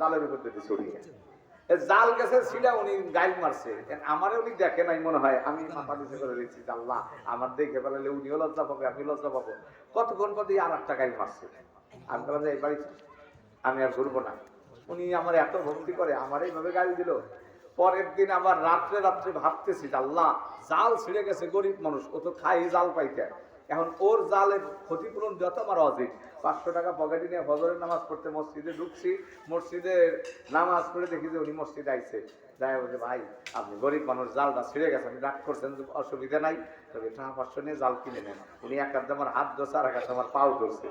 জালের উপর দিতে ছড়িয়ে জাল গেছে ছিলা উনি গাইল মারছে। আমারে উনি দেখে নাই মনে হয়, আমি মাথা নিচে করে দিচ্ছি আল্লাহ, আমার দেখে ফেলালে উনিও লজ্জা পাবে, আমি লজ্জা পাবো। কতক্ষণ পর দিয়ে আর একটা গাইল মারছে। আমি বললাম, এই বাড়ি আমি আর ঘুরবো না। উনি আমার এত ভক্তি করে, আমার এইভাবে গাইল দিল। পরের দিন আবার রাত্রে রাত্রে ভাবতেছি আল্লাহ, জাল ছিঁড়ে গেছে, গরিব মানুষ, ও তো খাই জাল পাইতে। এখন ওর জালের ক্ষতিপূরণ যত আমার অজিত পাঁচশো টাকা পকেটে নিয়ে ফজরের নামাজ পড়তে মসজিদে ঢুকছি, মসজিদে নামাজ পড়ে দেখি যে উনি মসজিদে আইছে। যাই বলছে ভাই, আপনি গরিব মানুষ, জালটা ছিঁড়ে গেছে, আপনি রাগ করছেন অসুবিধা নাই। তবে টাকা পাঁচশো নিয়ে জাল কিনে নেন। উনি এক হাতে আমার হাত ধরছে, আর এক হাতে আমার পাও ধরছে।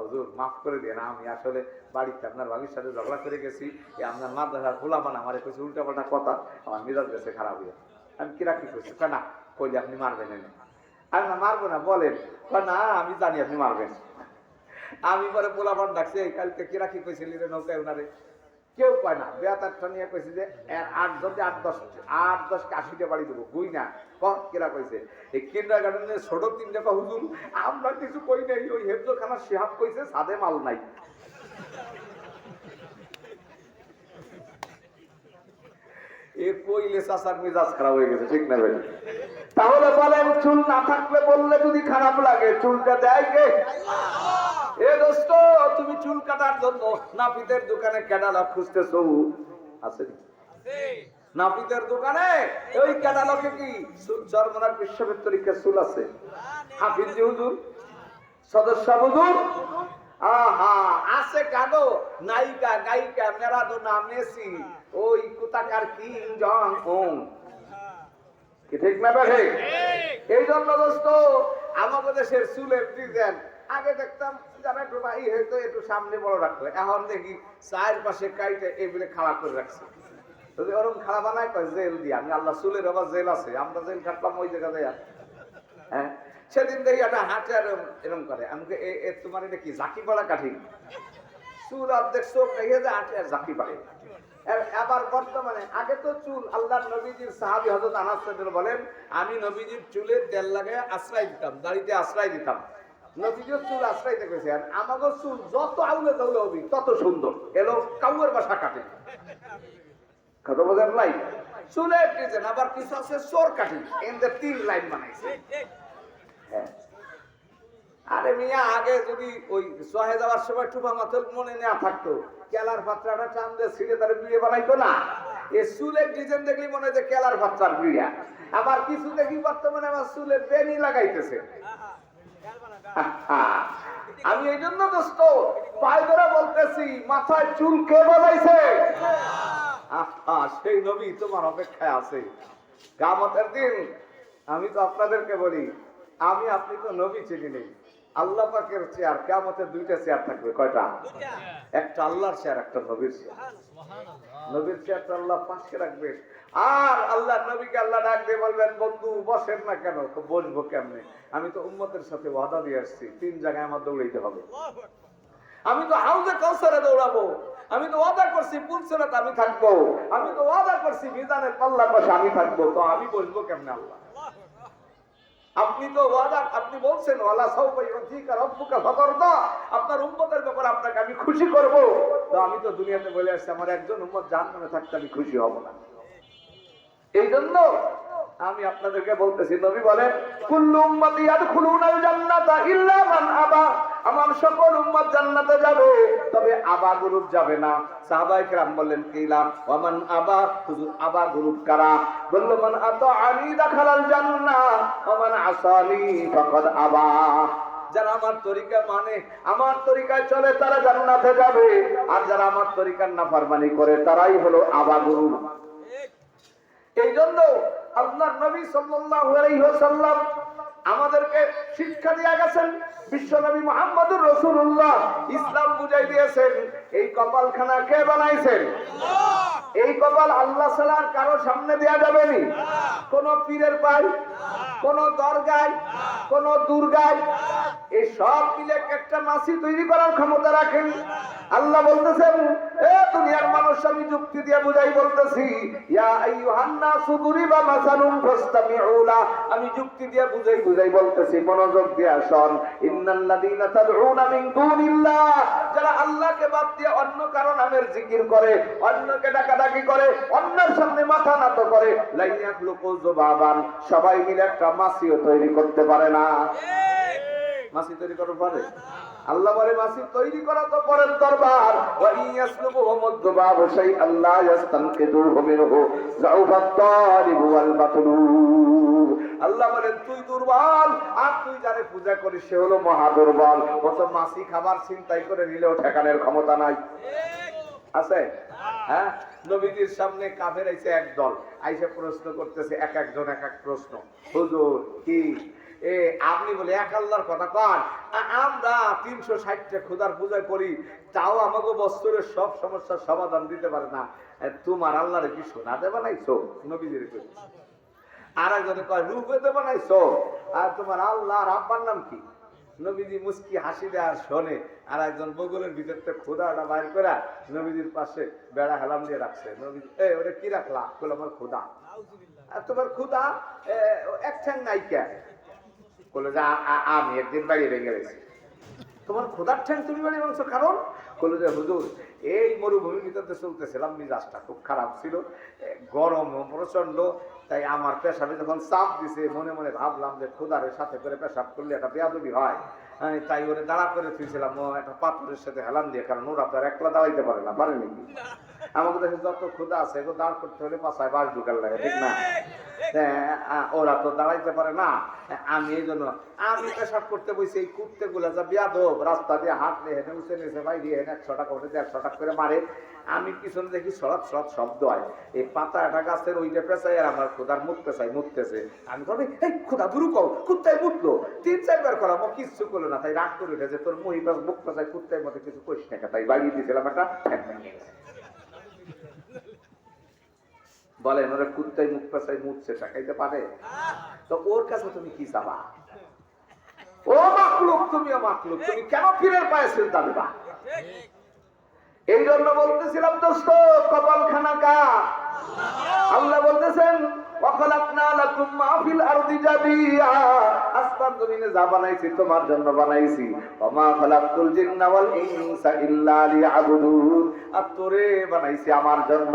হুজুর, মাফ করে দিয়ে না আমি আসলে বাড়িতে আপনার বাড়ির সাথে ঝগড়া করে গেছি। আপনার মাদ্রাসার খোলাপান আমার কিছু উল্টা পাল্টা কথা, আমার মেজাজ গেছে খারাপ হয়ে। আমি কিরা কি করছি? না, কইলে আপনি মারবেন না আমি না মারবো না, বলেন। না, আমি জানি আপনি মারবেন। আমি পরে পোলাপান ডাকছি, কালকে কিরা কি কইছিলি রে নৌকায় ওনারে কেউ কয় না বেতারটা নিয়ে কইছে যে আট যদি আট দশ আট দশ আশিটা বাড়ি দেবো। বুঝ না, কহ, কিরা কইছে? এই কিন্ডার গার্ডেনের ছোট তিনটা হুজুর, আমরা কিছু কই নাই, ওই হেফজখানা সিহাব কইছে, সাদে মাল নাই। এ কইলে চাচার মেজাজ খারাপ হয়ে গেছে, ঠিক না ভাই? তাহলে বলেন, চুল না থাকলে বললে যদি খারাপ লাগে, চুলটা দেয় কে? এ দোস্ত, তুমি চুল কাটার জন্য নাপিতের দোকানে ক্যাটালগ খুঁজতেছো। আছে নাপিতের দোকানে? ওই ক্যাটালগে কি? চরমনার বিশ্ববিদ্যালয়ের চুল আছে। হাফিজ হুজুর, সদস্য হুজুর। আহা, আছে কানো নায়িকা, গায়িকা মেরাদোনা মেসি, ওই জং ওং কি ঠিক না এই জন্য দোস্ত, আমাদের দেশের চুলের আগে দেখতাম যারা একটু ভাই হয়তো একটু সামনে বড় রাখতো। এখন দেখি চার পাশে কাইটে এগুলো খারাপ করে রাখছে। যদি ওরকম খারাপ বানায় জেল দিয়ে। আমি আল্লাহ চুলের আবার জেল আছে। আমরা জেল খাটলাম ওই জায়গা হ্যাঁ? সেদিন দেখি একটা হাঁটে আর এরম- করে। আমাকে তোমার এটা কি জাকি পাড়া কাঠি? চুল অর্ধেক চোখ রেখে যায় হাঁটে আর জাকি পাড়ে। আবার বর্তমানে আগে তো চুল আল্লাহ নবীজির সাহাবি হজরত আনাস সাহেব বলেন, আমি নবীজির চুলে তেল লাগে আশ্রয় দিতাম, দাড়িতে আশ্রয় দিতাম। নবীজির চুল আশ্রয় দেখেছে আর আমাকে চুল যত আউলে দৌলে হবি, তত সুন্দর। এলো কাউয়ের বাসা কাটে কত বোঝেন লাই চুলের ডিজাইন, আবার কিছু আছে চোর কাটি এদের তিন লাইন বানাইছে। আরে মিয়া, আগে যদি ওই সহে যাওয়ার সময় টুপা মাথল মনে না থাকতো, কেলার পাত্রাটা টান দিয়ে ছিঁড়ে তার বিয়ে বানাইতো না। এ চুলের ডিজাইন দেখলি মনে হয় যে কেলার পাত্রার বিয়া। আবার কিছু দেখি বর্তমানে আমার চুলের বেনি লাগাইতেছে। আমি এই জন্য দোস্ত, পায়ে ধরে বলতেছি, মাথায় চুল কে বাজাইছে সেই নবী তোমার অপেক্ষায় আছে। গামতের দিন, আমি তো আপনাদেরকে বলি আমি আপনি তো নবী চিনি নেই। আল্লাহ পাকের চেয়ার কেমতের দুইটা চেয়ার থাকবে কয়টা? একটা আল্লাহর চেয়ার একটা নবীর চেয়ার। নবীর চেয়ারটা আল্লাহ পাশে রাখবে। আর আল্লাহ নবীকে আল্লাহ ডাক দিয়ে বলবেন বন্ধু বসেন না কেন? বসবো কেমনে? আমি তো উম্মতের সাথে ওয়াদা দিয়ে আসছি। তিন জায়গায় আমার দৌড়াইতে হবে। আমি তো হাউজে কাউসারে দৌড়াবো। আমি তো ওয়াদা করছি পুলসেরাতে আমি থাকব। আমি তো ওয়াদা করছি মিজানের পাল্লার পাশে আমি থাকব। তো আমি বসবো কেমনে আল্লাহ? আপনি তো ওয়াদা, আপনি বলছেন ওয়ালা সাউফা ইউতিকা রাব্বুকা ফাতারদা। আপনার উম্মতের ব্যাপারে আপনাকে আমি খুশি করব। তো আমি তো দুনিয়াতে বলে আসছি, আমার একজন উম্মত জাহান্নামে থাকতে আমি খুশি হব না। এই জন্য আমি আপনাদেরকে বলতেছি, নবী বলেন, কুল্লু উম্মতি জান্নাতা ইল্লা মান আবা। আমার সকল উম্মত জান্নাতে যাবে, তবে আবা গ্রুপ যাবে না। সাহাবায়ে কেরাম বললেন কিলা ওয়ামান আবা? হুজুর, আবা গ্রুপ কারা? বলল, মান আতাআনি দাখালাল জান্নাহ, ওয়ামান আসানি ফাকাদ আবা। যারা আমার তরিকা মানে আমার তরিকায় চলে তারা জান্নাতে যাবে। আর যারা আমার তরিকার নাফরমানি করে, তারাই হলো আবা গ্রুপ। এই জন্য আল্লাহ নবী সাল্লাল্লাহু আলাইহি ওয়াসাল্লাম আমাদেরকে শিক্ষা দিয়ে গেছেন বিশ্ব নবী মুহাম্মদুর রাসূলুল্লাহ। ইসলাম বুঝাই দিয়েছেন, এই কপালখানা কে বানাইছেন? এই কপাল আল্লাহ সালার কারও সামনে দেয়া যাবে নি। কোন পীরের পাই কোন দরগায়, কোন দুর্গায়, এই সব মিলে একটা মাসি তৈরি করার ক্ষমতা রাখেন। আল্লাহ বলতেছেন এ দুনিয়ার মানুষ আমি যুক্তি দিয়ে বুঝাই বলতেছি ইয়া আইয়ুহান নাসু মাসালুন ফাসতামিউ আমি যুক্তি দিয়ে বুঝাই বুঝাই বলতেছি মনোযোগ দিয়ে শোন। ইন্নাল্লাযীনা তাদউনা মিন দুনিল্লাহ। যারা আল্লাহকে বাদ দিয়ে অন্য কারও নামের জিকির করে অন্যকে ডাকাডাকি করে অন্যের সামনে মাথা নত করে লাইয়াক জুবাবান সবাই মিলে একটা মাছিও তৈরি করতে পারে না। মাছি তৈরি করতে পারে? আল্লাহ বলে মাছি তৈরি করা তো পরের দরবার। ওয়া ইয়াসলুবু হুমুদ্দুবাব শাই আল্লাহ আল্লাহ তুই দুর্বল, আর তুই যারে পূজা করিস, সে হলো মহা দুর্বল মাছি খাবার চিন্তাই করে নিলেও ঠেকানোর ক্ষমতা নাই। আছে? হ্যাঁ? নবীজির সামনে কাফের আইছে একদল আইসে প্রশ্ন করতেছে, এক একজন এক এক প্রশ্ন। হুজুর, কি? আপনি বলে এক আল্লাহর কথা কন। আমরা তিনশো ষাটটা খোদার পূজা করি, তাও আমাকে বছরের সব সমস্যার সমাধান দিতে পারে না। তোমার আল্লাহরে কি শোনাতে বানাইছো? নবীজির কই। আর একজনে কয় রূপেতে বানাইছো? আর তোমার আল্লাহ আব্বার নাম কি? নবীজি মুস্কি হাসি দেয় আর শোনে। আর একজন বগলের ভিতর থেকে খোদাটা বাইর করে নবীজির পাশে বেড়া হেলাম দিয়ে রাখছে। নবীজি, এ ওটা কি রাখলা? বলে আমার খোদা আর তোমার খুদা এক ঠ্যাং নাই কে বলে যে আমি একদিন বাড়ি ভেঙে গেছি। তোমার খোদার ঠ্যাং তুমি বাড়ি ভাঙছো, কারণ? বলে যে হুজুর, এই মরুভূমির ভিতরে চলতেছিলাম, মিজাজটা খুব খারাপ ছিল। গরম প্রচণ্ড তাই আমার পেশাবে যখন চাপ দিছে, মনে মনে ভাবলাম যে খোদারের সাথে করে পেশাব করলে একটা বেয়াদবি হয়। আমি তাই ওরে দাঁড়া করে থুইছিলাম, ও একটা পাথরের সাথে হেলান দিয়ে, কারণ ওরা তো একলা দাঁড়াইতে পারে না, পারে নাকি? আমাদের দেশে যত ক্ষুদা আছে, এগুলো দাঁড় করতে হলে পাশায় বাস ঢুকার লাগে, ঠিক না? ওরা তো দাঁড়াইতে পারে না। আমি এই জন্য, আমি পেশাব করতে বসে এই কুত্তে গুলা যা বিয়াদব, রাস্তা দিয়ে হাঁটলে হেনে উঠে নিয়েছে ভাই দিয়ে হেনে একশো টাকা টাকা করে মারে। আমি পিছনে দেখি সরাত সরাত শব্দ হয়। এই পাতা একটা গাছের ওইটা পেঁচাই আর আমার খোদার মুখ পেঁচাই মুততেছে। আমি ভাবি এই খোদা দুরু কর, কুত্তায় মুতলো। তিন চারবার করা আমার কিচ্ছু করল না। তাই রাগ করে উঠেছে, তোর মহিপাস মুখ পেঁচাই কুত্তার মতো কিছু করিস না তাই বাড়িয়ে দিয়েছিলাম একটা ঠ্যাং ভেঙে গেছে। বলেন, ওরা কুত্তায় মুখ পেঁচাই মুতছে টাকাইতে পারে? তো ওর কাছে তুমি কি চাবা ও মাকলুক তুমিও মাকলুক, তুমি কেন ফিরের পায়ে চিন্তা দেবা? এই জন্য বলতেছিলাম, দোস্ত কপাল খানা কা আল্লাহ বলতেছেন আসমান জমিনে যা বানাইছি, তোমার জন্য বানাইছি। জিন্না ওয়াল ইনসা ইল্লা লিয়াবুদুন। আর তোরে বানাইছি আমার জন্য।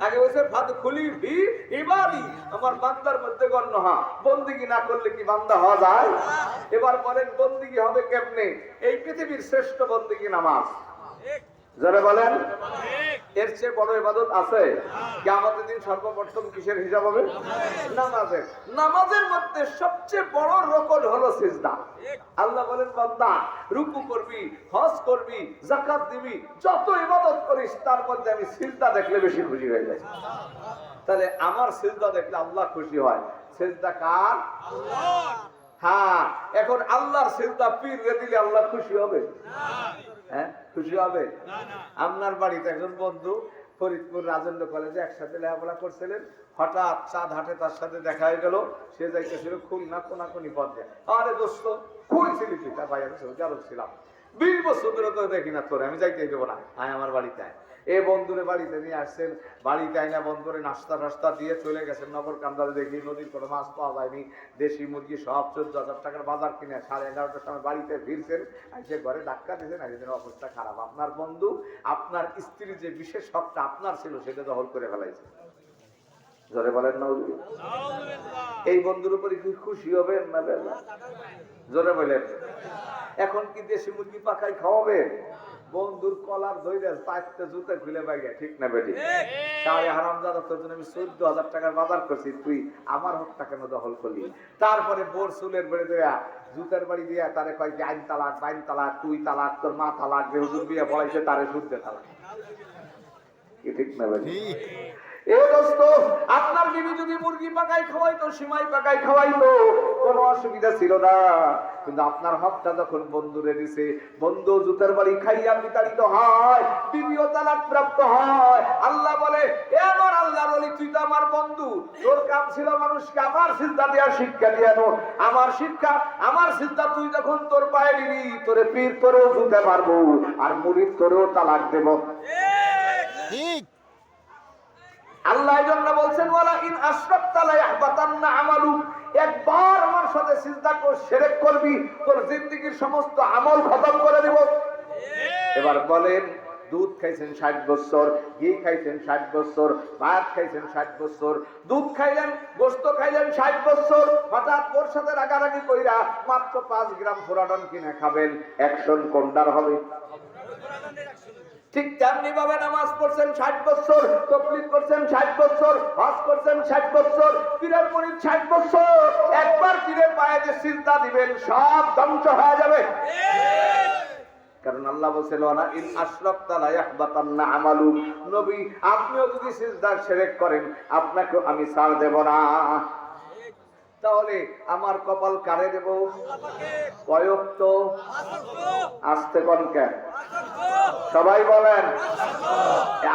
আগে বলছে ফাদ খুলি ভি ইবাদি আমার বান্দার মধ্যে গণ্য হা। বন্দিগি না করলে কি বান্দা হওয়া যায়? এবার বলেন বন্দিগি হবে কেমনে? এই পৃথিবীর শ্রেষ্ঠ বন্দিগি নামাজ। যারা বলেন। এর চেয়ে বড় ইবাদত আছে? আমাদের দিন সর্বপ্রথম কিসের হিসাব হবে? নামাজের। নামাজের। মধ্যে সবচেয়ে বড় হলো সিজদা। আল্লাহ বলেন বান্দা রুকু করবি হজ করবি জাকাত দিবি যত ইবাদত করিস তার মধ্যে আমি সিজদা দেখলে বেশি খুশি হয়ে যাই। তাহলে আমার সিজদা দেখলে আল্লাহ খুশি হয়। সিজদা কার? হ্যাঁ এখন আল্লাহর সিজদা পীর রে দিলে আল্লাহ খুশি হবে। হ্যাঁ খুশি হবে? আপনার বাড়িতে একজন বন্ধু ফরিদপুর রাজেন্দ্র কলেজে একসাথে লেখাপড়া করছিলেন। হঠাৎ চাঁদ হাটে তার সাথে দেখা হয়ে গেল, সে যাইতেছিল খুলনা কোনাকুনি পথে। আরে দোস্ত, কই ছিলি তুই? তার ভাই, আমি সৌদি ছিলাম। বিশ বছর ধরে তো দেখি না তোরে, আমি যাইতে দেবো না। আয় আমার বাড়িতে আয়। এ বন্ধুরে বাড়িতে নিয়ে আসছেন, বাড়িতে আইনা বন্ধুরে, নাস্তা টাস্তা দিয়ে চলে গেছেন নগর কান্দাল দেখি, নদীর কোনো মাছ পাওয়া যায়নি। দেশি মুরগি সব চোদ্দ হাজার টাকার বাজার কিনে সাড়ে এগারোটার সময় বাড়িতে ফিরছেন সে ঘরে ধাক্কা দিয়েছেন একদিনের অবস্থা খারাপ। আপনার বন্ধু, আপনার স্ত্রীর যে বিশেষ শখটা আপনার ছিল, সেটা দখল করে ফেলাইছে। জোরে বলেন না? এই বন্ধুর উপরে কি খুশি হবেন না বেলা? জোরে বলেন। এখন কি দেশি মুরগি পাকাই খাওয়াবে? বন্ধুর কলার ধইরে পাঁচটা জুতা খুলে বাইরে ঠিক না বেটি? সাড়ে হারাম দাদা তোর জন্য আমি চোদ্দ হাজার টাকার বাজার করছি, তুই আমার হকটা কেন দখল করলি? তারপরে বোর চুলের বেড়ে দেয়া জুতার বাড়ি দিয়া তারে কয় যে আইন তালাক, বাইন তালাক, তুই তালাক, তোর মা তালাক, যে হুজুর বিয়ে পড়াইছে তারে শুদ্ধে তালাক। ঠিক না বেটি? আপনার বিবি যদি মুরগি পাকাই খাওয়াইতো, সিমাই পাকাই খাওয়াইতো, কোনো অসুবিধা ছিল না। কিন্তু আপনার হকটা যখন বন্ধুরে দিছে, বন্ধু জুতের বাড়ি খাইয়া বিতাড়িত হয়, বিবিও তালাক প্রাপ্ত হয়। আল্লাহ বলে, এ আমার তুই তো আমার বন্ধু। তোর কাম ছিল মানুষকে আমার চিন্তা দেওয়া শিক্ষা দিয়ানো আমার শিক্ষা, আমার চিন্তা তুই যখন তোর পায়ে নিবি তোরে পীর তোরেও জুতে পারব আর মুড়ির তোরেও তালাক দেবো ঠিক আল্লাহ এই জন্য বলছেন ওয়ালা ইন আশরাকতা লা আমালু একবার আমার সাথে চিন্তা কর শিরক করবি, তোর জিন্দেগীর সমস্ত আমল খতম করে দেব। এবার বলেন, দুধ খাইছেন ষাট বছর, ঘি খাইছেন ষাট বছর, ভাত খাইছেন ষাট বছর, দুধ খাইলেন, গোস্ত খাইলেন ষাট বছর, হঠাৎ ওর সাথে রাগারাগি কইরা মাত্র পাঁচ গ্রাম ফোরাডন কিনে খাবেন অ্যাকশন কোনটার হবে। ঠিক তেমনি ভাবে নামাজ পড়ছেন ষাট বছর তকলিফ করছেন ষাট বছর হজ করছেন ষাট বছর পীরের মরিদ ষাট বছর একবার পীরের পায়ে যে চিন্তা দিবেন সব ধ্বংস হয়ে যাবে। কারণ আল্লাহ বলছিল না ইন আশরাকতা লা ইয়াহবাতান্না আমালু নবী আপনিও যদি সিজদা শিরক করেন আপনাকে আমি ছাড় দেব না। তাহলে আমার কপাল কারে দেব? কয়ক্ত আসতে কোন কেন? সবাই বলেন,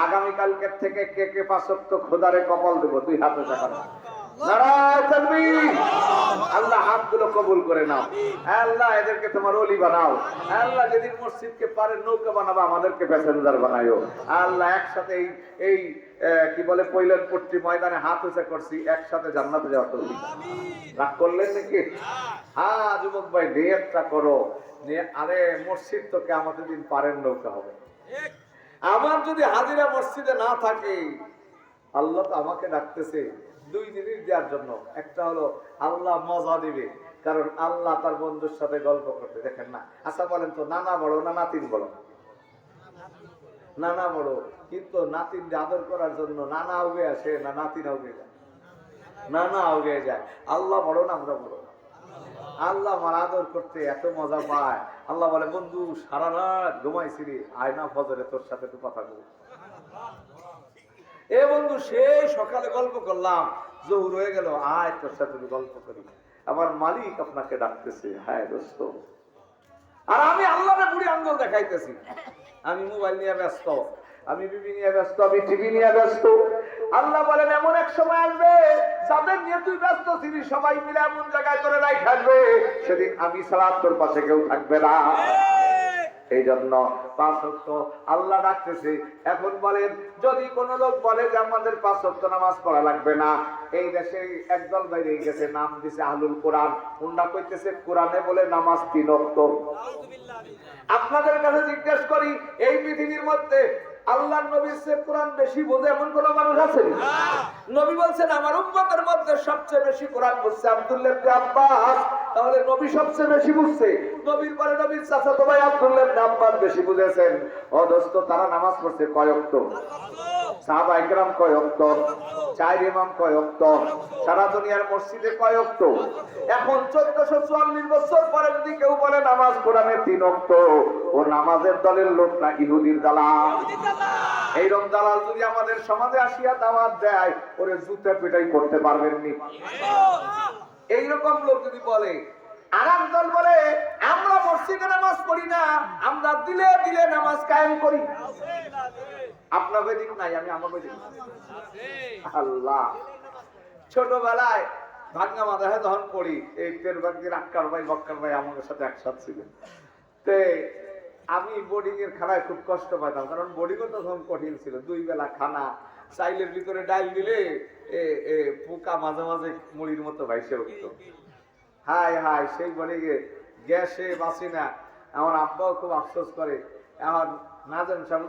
আগামীকালকের থেকে কে কে পাঁচক্ত খোদারে কপাল দেবো? দুই হাতে এদেরকে তোমার আল্লাহ একসাথে এই কি বলে ময়দানে হাত করছি, একসাথে জান্নাতে যাওয়া করবি রাগ করলেন নাকি? হ্যাঁ যুবক ভাই, নিয়তটা করো। নিয়ে, আরে, মসজিদ তো আমাদের দিন পারেন নৌকা হবে। আমার যদি হাজিরা মসজিদে না থাকে, আল্লাহ তো আমাকে ডাকতেছে দুই জিনিস দেওয়ার জন্য। একটা হলো, আল্লাহ মজা দিবে, কারণ আল্লাহ তার বন্ধুর সাথে গল্প করতে দেখেন না আচ্ছা বলেন তো, নানা বড় না নাতিন বড়? নানা বড়, কিন্তু নাতিন আদর করার জন্য নানা উগে আসে, না নাতিন উগে যায়? নানা উগে যায়। আল্লাহ বড় না আমরা বড়? আল্লাহ আমার আদর করতে এত মজা পায়। আল্লাহ বলে, বন্ধু, সারা রাত ঘুমাইছিলি আয়না ফজরে, তোর সাথে তো কথা বলি। এ বন্ধু সেই সকালে গল্প করলাম। জহুর হয়ে গেল, আয় তোর সাথে গল্প করি। আমার মালিক আপনাকে ডাকতেছে হ্যাঁ দোস্ত। আর আমি আল্লাহরে বুড়ি আঙ্গুল দেখাইতেছি। আমি মোবাইল নিয়ে ব্যস্ত। আমি বিবি নিয়ে ব্যস্ত আমি টিভি নিয়ে ব্যস্ত। আল্লাহ বলেন এমন এক সময় আসবে যাদের নিয়ে তুই ব্যস্ত ছিলি সবাই মিলে এমন জায়গায় করে রাই থাকবে সেদিন আমি ছাড়া তোর পাশে কেউ থাকবে না। এই! জন্য পাঁচ আল্লাহ ডাকতেছে। এখন বলেন যদি কোন লোক বলে যে আমাদের পাঁচ অক্ট নামাজ পড়া লাগবে না এই দেশে একদল বাইরে গেছে নাম দিছে আহলুল কোরআন। উন্না কইতেছে কোরআনে বলে নামাজ তিন অক্ট আপনাদের কাছে জিজ্ঞেস করি এই পৃথিবীর মধ্যে আল্লাহ নবীর চেয়ে কোরআন বেশি বোঝে এমন কোন মানুষ আছে? নবী বলছেন, আমার উম্মতের মধ্যে সবচেয়ে বেশি কোরআন বুঝছে আব্দুল্লাহ আব্বাস। তাহলে নবী সবচেয়ে বেশি বুঝছে? নবীর পরে নবীর চাচাতো ভাই আব্দুল্লাহ আব্বাস বেশি বুঝেছেন। অদস্ত তারা নামাজ পড়ছে কয়ক্ত সাহাবা চার ইমাম সারা দুনিয়ার মসজিদে এখন চোদ্দশো চুয়াল্লিশ বছর পরে যদি কেউ বলে নামাজ কোরআনে তিন অক্ত ও নামাজের দলের লোক না ইহুদির দালাল। এইরকম দালাল। যদি আমাদের সমাজে আসিয়া দাওয়াত দেয় ওরে জুতে পিটাই করতে পারবেন নি। এইরকম লোক যদি বলে আর দল বলে আমরা মসজিদে নামাজ পড়ি না আমরা দিলে দিলে নামাজ কায়েম করি। আপনার দিক নাই, আমি আমার দিক আল্লাহ। ছোটবেলায় ভাঙ্গা মাথায় যখন পড়ি, এই তের বাগদির আক্কার ভাই, বক্কার ভাই আমাদের সাথে একসাথে ছিলেন। তে আমি বোর্ডিং এর খানায় খুব কষ্ট পাইতাম, কারণ বোর্ডিং তো তখন কঠিন ছিল। দুই বেলা খানা, চাইলের ভিতরে ডাল দিলে এ পোকা মাঝে মাঝে মুড়ির মতো ভাইসে উঠতো। হাই হাই, সেই এ গ্যাসে বাঁচি না। আমার আব্বাও খুব আফসোস করে। আমার নাজেন সাহেব